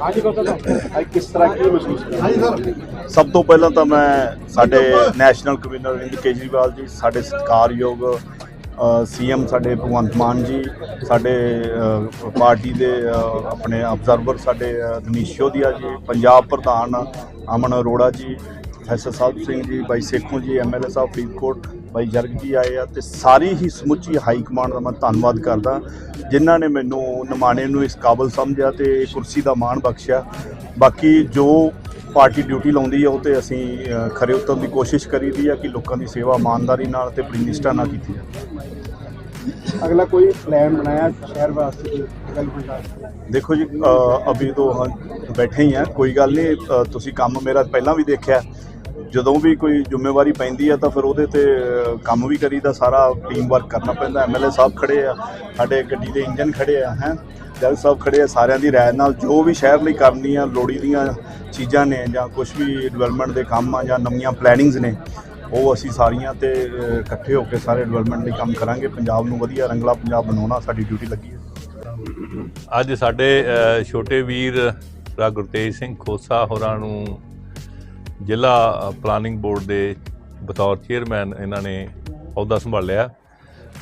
ਹਾਂਜੀ ਗੌਤਮ ਕਿਸ ਤਰ੍ਹਾਂ ਕੀ ਮਹਿਸੂਸ ਕਰ ਰਹੇ ਹੋ? ਸਭ ਤੋਂ ਪਹਿਲਾਂ ਤਾਂ ਮੈਂ ਸਾਡੇ ਨੈਸ਼ਨਲ ਕਨਵੀਨਰ ਅਰਵਿੰਦ ਕੇਜਰੀਵਾਲ ਜੀ ਸਾਡੇ ਸਤਿਕਾਰਯੋਗ ਸੀਐਮ ਸਾਡੇ ਭਗਵੰਤ ਮਾਨ ਜੀ ਸਾਡੇ ਪਾਰਟੀ ਦੇ ਆਪਣੇ ਅਬਜ਼ਰਵਰ ਸਾਡੇ ਅ, ਰਣੀਸ਼ ਸ਼ੋਦੀਆ ਜੀ ਪੰਜਾਬ ਪ੍ਰਧਾਨ ਅਮਨ ਅਰੋੜਾ ਜੀ ਪ੍ਰੋਫੈਸਰ ਸਾਹਿਬ ਸਿੰਘ ਜੀ ਬਾਈ ਸੇਖੋਂ ਜੀ ਐਮਐਲਏ ਸਾਹਿਬ ਫਰੀਦਕੋਟ ਬਾਈ ਜਰਗ ਜੀ ਆਏ ਆ ਤੇ ਸਾਰੀ ਹੀ ਸਮੁੱਚੀ ਹਾਈ ਕਮਾਂਡ ਦਾ ਮੈਂ ਧੰਨਵਾਦ ਕਰਦਾ। ਜਿਨ੍ਹਾਂ ਨੇ ਮੈਨੂੰ ਨਿਮਾਣੇ ਨੂੰ ਇਸ ਕਾਬਲ ਸਮਝਿਆ ਤੇ ਕੁਰਸੀ ਦਾ ਮਾਣ ਬਖਸ਼ਿਆ। ਬਾਕੀ ਜੋ ਪਾਰਟੀ ਡਿਊਟੀ ਲਾਉਂਦੀ ਹੈ ਉਹ ਤੇ ਅਸੀਂ ਖਰੇ ਉਤਰਨ ਦੀ ਕੋਸ਼ਿਸ਼ ਕਰੀਦੀ ਹੈ ਕਿ ਲੋਕਾਂ ਦੀ ਸੇਵਾ ਇਮਾਨਦਾਰੀ ਨਾਲ ਤੇ ਆਪਣੀ ਨਿਸ਼ਠਾ ਨਾਲ ਕੀਤੀ ਜਾਵੇ। ਅਗਲਾ ਕੋਈ ਪਲਾਨ ਬਣਾਇਆ ਸ਼ਹਿਰ ਵਾਸਤੇ ਕੋਈ ਡਿਵੈਲਪਮੈਂਟ ਵਾਸਤੇ ਦੇਖੋ ਜੀ ਅਭੀ ਤੋਂ ਬੈਠੇ ਹੀ ਆ ਕੋਈ ਗੱਲ ਨਹੀਂ ਤੁਸੀਂ ਕੰਮ ਮੇਰਾ ਪਹਿਲਾਂ ਵੀ ਦੇਖਿਆ। ਜਦੋਂ ਵੀ ਕੋਈ ਜ਼ਿੰਮੇਵਾਰੀ ਪੈਂਦੀ ਆ ਤਾਂ ਫਿਰ ਉਹਦੇ ਤੇ ਕੰਮ ਵੀ ਕਰੀਦਾ, ਸਾਰਾ ਟੀਮ ਵਰਕ ਕਰਨਾ ਪੈਂਦਾ। ਐਮਐਲਏ ਸਾਹਿਬ ਖੜੇ ਆ, ਸਾਡੇ ਗੱਡੀ ਦੇ ਇੰਜਨ ਖੜੇ ਆ, ਹੈ। ਜਲ ਸਾਹਿਬ ਖੜੇ ਆ, ਸਾਰਿਆਂ ਦੀ ਰਾਏ ਨਾਲ ਜੋ ਵੀ ਸ਼ਹਿਰ ਲਈ ਕਰਨੀ ਆ ਲੋੜੀ ਦੀਆਂ ਚੀਜ਼ਾਂ ਨੇ ਜਾਂ ਕੁਝ ਵੀ ਡਿਵੈਲਪਮੈਂਟ ਦੇ ਕੰਮ ਆ ਜਾਂ ਨਵੀਆਂ ਪਲੈਨਿੰਗਸ ਨੇ, ਉਹ ਅਸੀਂ ਸਾਰੀਆਂ ਤੇ ਇਕੱਠੇ ਹੋ ਕੇ ਸਾਰੇ ਡਿਵੈਲਪਮੈਂਟ ਲਈ ਕੰਮ ਕਰਾਂਗੇ। ਪੰਜਾਬ ਨੂੰ ਵਧੀਆ ਰੰਗਲਾ ਪੰਜਾਬ ਬਣਾਉਣਾ ਸਾਡੀ ਡਿਊਟੀ ਲੱਗੀ ਹੈ ਅੱਜ ਸਾਡੇ ਛੋਟੇ ਵੀਰ ਰਾ ਗੁਰਤੇਜ ਸਿੰਘ ਖੋਸਾ ਹੋਰਾਂ ਨੂੰ ਜ਼ਿਲ੍ਹਾ ਪਲਾਨਿੰਗ ਬੋਰਡ ਦੇ ਬਤੌਰ ਚੇਅਰਮੈਨ ਇਹਨਾਂ ਨੇ ਅਹੁਦਾ ਸੰਭਾਲਿਆ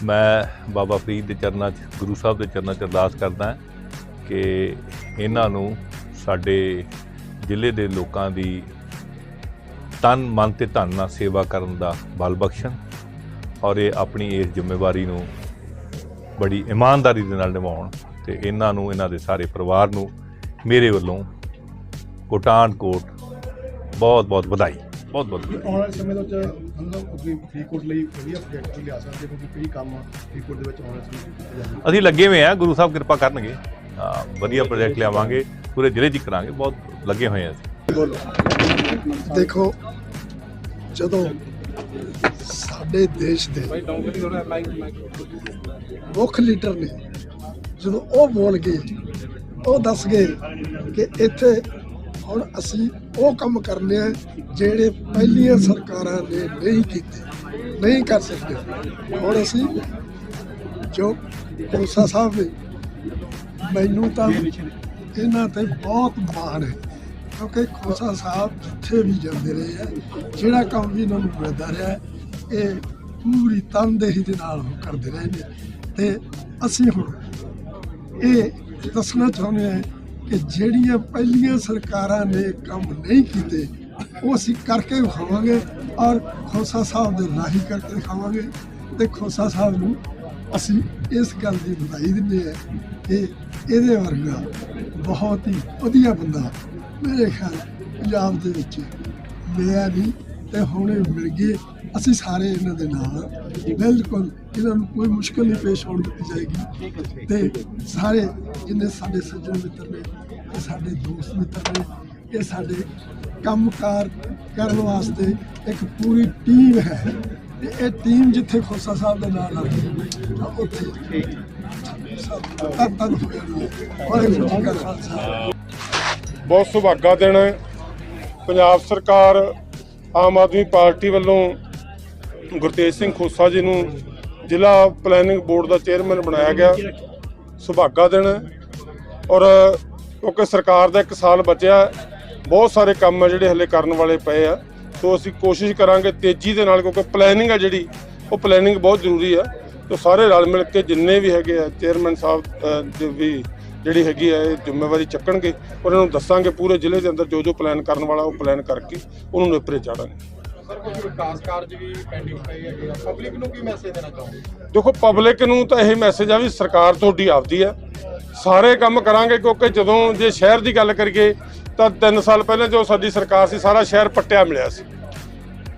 ਮੈਂ ਬਾਬਾ ਫਰੀਦ ਦੇ ਚਰਨਾਂ 'ਚ, ਗੁਰੂ ਸਾਹਿਬ ਦੇ ਚਰਨਾਂ 'ਚ ਅਰਦਾਸ ਕਰਦਾ ਕਿ ਇਹਨਾਂ ਨੂੰ ਸਾਡੇ ਜ਼ਿਲ੍ਹੇ ਦੇ ਲੋਕਾਂ ਦੀ ਤਨ, ਮਨ ਤੇ ਧਨ ਨਾਲ ਸੇਵਾ ਕਰਨ ਦਾ ਬਲ ਬਖਸ਼ਣ ਔਰ ਇਹ ਆਪਣੀ ਇਸ ਜ਼ਿੰਮੇਵਾਰੀ ਨੂੰ ਬੜੀ ਇਮਾਨਦਾਰੀ ਦੇ ਨਾਲ ਨਿਭਾਉਣ ਤੇ ਇਹਨਾਂ ਨੂੰ, ਇਹਨਾਂ ਦੇ ਸਾਰੇ ਪਰਿਵਾਰ ਨੂੰ ਮੇਰੇ ਵੱਲੋਂ ਕੋਟਾਨ ਕੋਟ ਬਹੁਤ ਬਹੁਤ ਵਧਾਈ ਬਹੁਤ ਬਹੁਤ ਵਧਾਈ। ਆਉਣ ਵਾਲੇ ਸਮੇਂ ਦੇ ਵਿੱਚ ਮਤਲਬ ਆਪਣੀ ਫਰੀਦਕੋਟ ਲਈ ਵਧੀਆ ਪ੍ਰੋਜੈਕਟ ਵੀ ਲਿਆ ਸਕਦੇ ਕਿਉਂਕਿ ਕਈ ਕੰਮ ਫਰੀਦਕੋਟ ਦੇ ਵਿੱਚ ਆਉਣ ਵਾਲੇ ਸਮੇਂ 'ਚ ਕੀਤੇ ਜਾਣਗੇ ਅਸੀਂ ਲੱਗੇ ਹੋਏ ਆ ਗੁਰੂ ਸਾਹਿਬ ਕਿਰਪਾ ਕਰਨਗੇ ਹਾਂ, ਵਧੀਆ ਪ੍ਰੋਜੈਕਟ ਲਿਆਵਾਂਗੇ ਪੂਰੇ ਜ਼ਿਲ੍ਹੇ 'ਚ ਹੀ ਕਰਾਂਗੇ ਬਹੁਤ ਲੱਗੇ ਹੋਏ ਆ ਅਸੀਂ ਦੇਖੋ ਜਦੋਂ ਸਾਡੇ ਦੇਸ਼ ਦੇ ਮੁੱਖ ਲੀਡਰ ਨੇ ਜਦੋਂ ਉਹ ਬੋਲ ਗਏ ਉਹ ਦੱਸ ਗਏ ਕਿ ਇੱਥੇ ਹੁਣ ਅਸੀਂ ਉਹ ਕੰਮ ਕਰਨੇ ਆ ਜਿਹੜੇ ਪਹਿਲੀਆਂ ਸਰਕਾਰਾਂ ਨੇ ਨਹੀਂ ਕੀਤੇ, ਨਹੀਂ ਕਰ ਸਕਦੇ। ਹੁਣ ਅਸੀਂ ਜੋ ਕੋਸਾ ਸਾਹਿਬ ਨੇ, ਮੈਨੂੰ ਤਾਂ ਇਹਨਾਂ ਤੇ ਬਹੁਤ ਮਾਣ ਹੈ, ਕਿਉਂਕਿ ਖੋਸਾ ਸਾਹਿਬ ਜਿੱਥੇ ਵੀ ਜਾਂਦੇ ਰਹੇ ਆ, ਜਿਹੜਾ ਕੰਮ ਵੀ ਇਹਨਾਂ ਨੂੰ ਮਿਲਦਾ ਰਿਹਾ, ਇਹ ਪੂਰੀ ਤਨਦੇਹੀ ਦੇ ਨਾਲ ਕਰਦੇ ਰਹੇ ਨੇ। ਤੇ ਅਸੀਂ ਹੁਣ ਇਹ ਦੱਸਣਾ ਚਾਹੁੰਦੇ ਹਾਂ ਕਿ ਜਿਹੜੀਆਂ ਪਹਿਲੀਆਂ ਸਰਕਾਰਾਂ ਨੇ ਕੰਮ ਨਹੀਂ ਕੀਤੇ, ਉਹ ਅਸੀਂ ਕਰਕੇ ਵਿਖਾਵਾਂਗੇ ਔਰ ਖੋਸਾ ਸਾਹਿਬ ਦੇ ਰਾਹੀਂ ਕਰਕੇ ਦਿਖਾਵਾਂਗੇ ਤੇ ਖੋਸਾ ਸਾਹਿਬ ਨੂੰ ਅਸੀਂ ਇਸ ਗੱਲ ਦੀ ਵਧਾਈ ਦਿੰਦੇ ਹਾਂ ਕਿ ਇਹਦੇ ਵਰਗਾ ਬਹੁਤ ਹੀ ਵਧੀਆ ਬੰਦਾ ਮੇਰੇ ਖਿਆਲ ਪੰਜਾਬ ਦੇ ਵਿੱਚ ਮਿਲਿਆ ਨਹੀਂ ਤੇ ਹੁਣੇ ਮਿਲ ਗਏ ਅਸੀਂ ਸਾਰੇ ਇਹਨਾਂ ਦੇ ਨਾਲ ਬਿਲਕੁਲ ਇਹਨਾਂ ਨੂੰ ਕੋਈ ਮੁਸ਼ਕਲ ਨਹੀਂ ਪੇਸ਼ ਹੋਣ ਦਿੱਤੀ ਜਾਏਗੀ। ਤੇ ਸਾਰੇ ਜਿੰਨੇ ਸਾਡੇ ਸੱਜਣ ਮਿੱਤਰ ਨੇ ਇਹ ਸਾਡੇ ਦੋਸਤ ਮਿੱਤਰ ਨੇ ਇਹ ਸਾਡੇ ਕੰਮਕਾਰ ਕਰਨ ਵਾਸਤੇ ਇੱਕ ਪੂਰੀ ਟੀਮ ਹੈ। ਤੇ ਇਹ ਟੀਮ ਜਿੱਥੇ ਖੋਸਾ ਸਾਹਿਬ ਦੇ ਨਾਲ ਲੱਗੀ ਤਾਂ ਉੱਥੇ ਤਾਂ ਤਾਂ ਹੋ ਜਾਣੀ ਹੈ ਵਾਹਿਗੁਰੂ ਜੀ ਕਾ ਖਾਲਸਾ। ਬਹੁਤ ਸੁਭਾਗਾ ਦਿਨ ਹੈ। ਪੰਜਾਬ ਸਰਕਾਰ ਆਮ ਆਦਮੀ ਪਾਰਟੀ ਵੱਲੋਂ ਗੁਰਤੇਜ ਸਿੰਘ ਖੋਸਾ ਜੀ ਨੂੰ ਜ਼ਿਲ੍ਹਾ ਪਲੈਨਿੰਗ ਬੋਰਡ ਦਾ ਚੇਅਰਮੈਨ ਬਣਾਇਆ ਗਿਆ। ਸੁਭਾਗਾ ਦਿਨ। ਔਰ ਕਿਉਂਕਿ ਸਰਕਾਰ ਦਾ ਇੱਕ ਸਾਲ ਬਚਿਆ, ਬਹੁਤ ਸਾਰੇ ਕੰਮ ਆ ਜਿਹੜੇ ਹਲੇ ਕਰਨ ਵਾਲੇ ਪਏ ਆ। ਸੋ ਅਸੀਂ ਕੋਸ਼ਿਸ਼ ਕਰਾਂਗੇ ਤੇਜ਼ੀ ਦੇ ਨਾਲ, ਕਿਉਂਕਿ ਪਲੈਨਿੰਗ ਆ ਜਿਹੜੀ, ਉਹ ਪਲੈਨਿੰਗ ਬਹੁਤ ਜ਼ਰੂਰੀ ਆ। ਤੇ ਸਾਰੇ ਰਲ ਮਿਲ ਕੇ ਜਿੰਨੇ ਵੀ ਹੈਗੇ ਆ ਚੇਅਰਮੈਨ ਸਾਹਿਬ ਦੇ ਵੀ ਜਿਹੜੀ ਹੈਗੀ ਆ, ਇਹ ਜ਼ਿੰਮੇਵਾਰੀ ਚੱਕਣਗੇ। ਉਹਨਾਂ ਨੂੰ ਦੱਸਾਂਗੇ ਪੂਰੇ ਜ਼ਿਲ੍ਹੇ ਦੇ ਅੰਦਰ ਜੋ ਜੋ ਪਲਾਨ ਕਰਨ ਵਾਲਾ ਉਹ ਪਲਾਨ ਕਰਕੇ, ਉਹਨੂੰ ਨੇਪਰੇ ਚਾੜਾਂਗੇ। ਸਰ, ਕੁਝ ਵਿਕਾਸ ਕਾਰਜ ਵੀ ਪੈਂਡਿੰਗ ਪਏ ਹੈਗੇ ਆ। ਪਬਲਿਕ ਨੂੰ ਕੀ ਮੈਸੇਜ ਦੇਣਾ ਚਾਹੋਗੇ? ਦੇਖੋ ਪਬਲਿਕ ਨੂੰ ਤਾਂ ਇਹ ਮੈਸੇਜ ਆ ਵੀ ਸਰਕਾਰ ਤੁਹਾਡੀ ਆਪਦੀ ਆ ਸਾਰੇ ਕੰਮ ਕਰਾਂਗੇ ਕਿਉਂਕਿ ਜਦੋਂ ਜੇ ਸ਼ਹਿਰ ਦੀ ਗੱਲ ਕਰੀਏ, ਤਾਂ 3 ਸਾਲ ਪਹਿਲਾਂ ਜੋ ਸਾਡੀ ਸਰਕਾਰ ਸੀ, ਸਾਰਾ ਸ਼ਹਿਰ ਪੱਟਿਆ ਮਿਲਿਆ ਸੀ।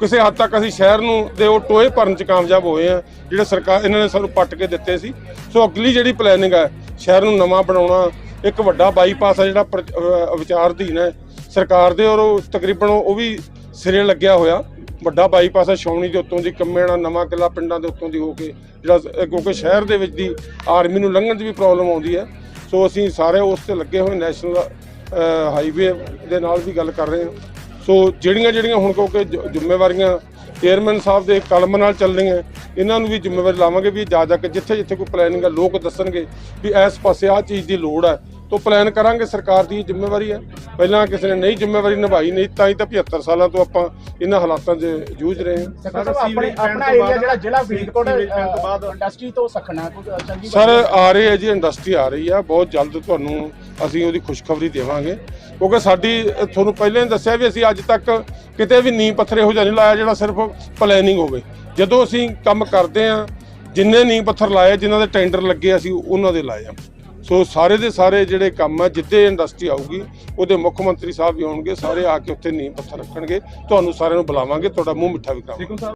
ਕਿਸੇ ਹੱਦ ਤੱਕ ਅਸੀਂ ਸ਼ਹਿਰ ਨੂੰ ਦੇ ਉਹ ਟੋਏ ਭਰਨ ਚ ਕਾਮਯਾਬ ਹੋਏ ਆ, ਜਿਹੜੇ ਸਰਕਾਰ ਇਹਨਾਂ ਨੇ ਸਾਨੂੰ ਪੱਟ ਕੇ ਦਿੱਤੇ ਸੀ। ਸੋ ਅਗਲੀ ਜਿਹੜੀ ਪਲੈਨਿੰਗ ਹੈ ਸ਼ਹਿਰ ਨੂੰ ਨਵਾਂ ਬਣਾਉਣਾ, ਇੱਕ ਵੱਡਾ ਬਾਈਪਾਸ ਹੈ ਜਿਹੜਾ ਪ੍ਰ- ਅਹ ਵਿਚਾਰਧੀਨ ਹੈ, ਸਰਕਾਰ ਦੇ ਔਰ ਉਹ ਤਕਰੀਬਨ ਉਹ ਵੀ ਸਿਰੇ ਲੱਗਿਆ ਹੋਇਆ। ਵੱਡਾ ਬਾਈਪਾਸ ਹੈ ਛਾਉਣੀ ਦੇ ਉੱਤੋਂ ਦੀ ਕੰਮੇਣਾ ਨਵਾਂ ਕਿਲਾ ਪਿੰਡਾਂ ਦੇ ਉੱਤੋਂ ਦੀ ਹੋ ਕੇ, ਜਿਹੜਾ ਕਿਉਂਕਿ ਸ਼ਹਿਰ ਦੇ ਵਿੱਚ ਦੀ ਆਰਮੀ ਨੂੰ ਲੰਘਣ 'ਚ ਵੀ ਪ੍ਰੋਬਲਮ ਆਉਂਦੀ ਹੈ। ਸੋ ਅਸੀਂ ਸਾਰੇ ਉਸ ਤੇ ਲੱਗੇ ਹੋਏ ਨੈਸ਼ਨਲ ਹਾਈਵੇ ਦੇ ਨਾਲ ਵੀ ਗੱਲ ਕਰ ਰਹੇ ਹਾਂ। ਸੋ ਜਿਹੜੀਆਂ ਜਿਹੜੀਆਂ ਹੁਣ ਕਿਉਂਕਿ ਜ- ਜ਼ਿੰਮੇਵਾਰੀਆਂ ਚੇਅਰਮੈਨ ਸਾਹਿਬ ਦੇ ਕਲਮ ਨਾਲ ਚੱਲ ਰਹੀਆਂ, ਇਹਨਾਂ ਨੂੰ ਵੀ ਜ਼ਿੰਮੇਵਾਰੀ ਲਾਵਾਂਗੇ ਵੀ ਜਾ ਜਾ ਕੇ ਜਿੱਥੇ ਜਿੱਥੇ ਕੋਈ ਪਲੈਨਿੰਗ ਹੈ ਲੋਕ ਦੱਸਣਗੇ ਵੀ ਇਸ ਪਾਸੇ ਆਹ ਚੀਜ਼ ਦੀ ਲੋੜ ਹੈ ਤੋਂ ਪਲਾਨ ਕਰਾਂਗੇ ਸਰਕਾਰ ਦੀ ਜ਼ਿੰਮੇਵਾਰੀ ਹੈ। ਪਹਿਲਾਂ ਕਿਸੇ ਨੇ ਨਹੀਂ ਜ਼ਿੰਮੇਵਾਰੀ ਨਿਭਾਈ ਨਹੀਂ ਤਾਂ ਹੀ ਤਾਂ 75 ਸਾਲਾਂ ਤੋਂ ਆਪਾਂ ਇਹਨਾਂ ਹਾਲਾਤਾਂ 'ਚ ਜੂਝ ਰਹੇ ਹਾਂ। ਸਰਕਾਰ ਸਾਹਿਬ ਆਪਣੇ ਆਪਣਾ ਏਰੀਆ ਜਿਹੜਾ ਜ਼ਿਲ੍ਹਾ ਫਰੀਦਕੋਟ ਇੰਡਸਟਰੀ ਤੋਂ ਸਖਣਾ ਕੁਝ ਚੰਗੀ ਸਰ ਆ ਰਹੇ ਹੈ ਜੀ ਇੰਡਸਟਰੀ ਆ ਰਹੀ ਆ ਬਹੁਤ ਜਲਦ ਤੁਹਾਨੂੰ ਅਸੀਂ ਉਹਦੀ ਖੁਸ਼ਖਬਰੀ ਦੇਵਾਂਗੇ। ਕਿਉਂਕਿ ਸਾਡੀ ਤੁਹਾਨੂੰ ਪਹਿਲਾਂ ਹੀ ਦੱਸਿਆ ਵੀ ਅਸੀਂ ਅੱਜ ਤੱਕ ਕਿਤੇ ਵੀ ਨੀਂਹ ਪੱਥਰ ਇਹੋ ਜਿਹਾ ਨਹੀਂ ਲਾਇਆ ਜਿਹੜਾ ਸਿਰਫ ਪਲੈਨਿੰਗ ਹੋਵੇ। ਜਦੋਂ ਅਸੀਂ ਕੰਮ ਕਰਦੇ ਆ ਜਿੰਨੇ ਨੀਂਹ ਪੱਥਰ ਲਾਏ ਜਿਨ੍ਹਾਂ ਦੇ ਟੈਂਡਰ ਲੱਗੇ ਅਸੀਂ ਉਹਨਾਂ ਦੇ ਲਾਏ ਆ ਸੋ ਸਾਰੇ ਦੇ ਸਾਰੇ ਜਿਹੜੇ ਕੰਮ ਆ, ਜਿੱਦੇ ਇੰਡਸਟਰੀ ਆਊਗੀ, ਉਹਦੇ ਮੁੱਖ ਮੰਤਰੀ ਸਾਹਿਬ ਵੀ ਆਉਣਗੇ ਸਾਰੇ ਆ ਕੇ ਉੱਥੇ ਨੀਂਹ ਪੱਥਰ ਰੱਖਣਗੇ। ਤੁਹਾਨੂੰ ਸਾਰਿਆਂ ਨੂੰ ਬੁਲਾਵਾਂਗੇ, ਤੁਹਾਡਾ ਮੂੰਹ ਮਿੱਠਾ ਵੀ ਕਰਾਵਾਂਗੇ।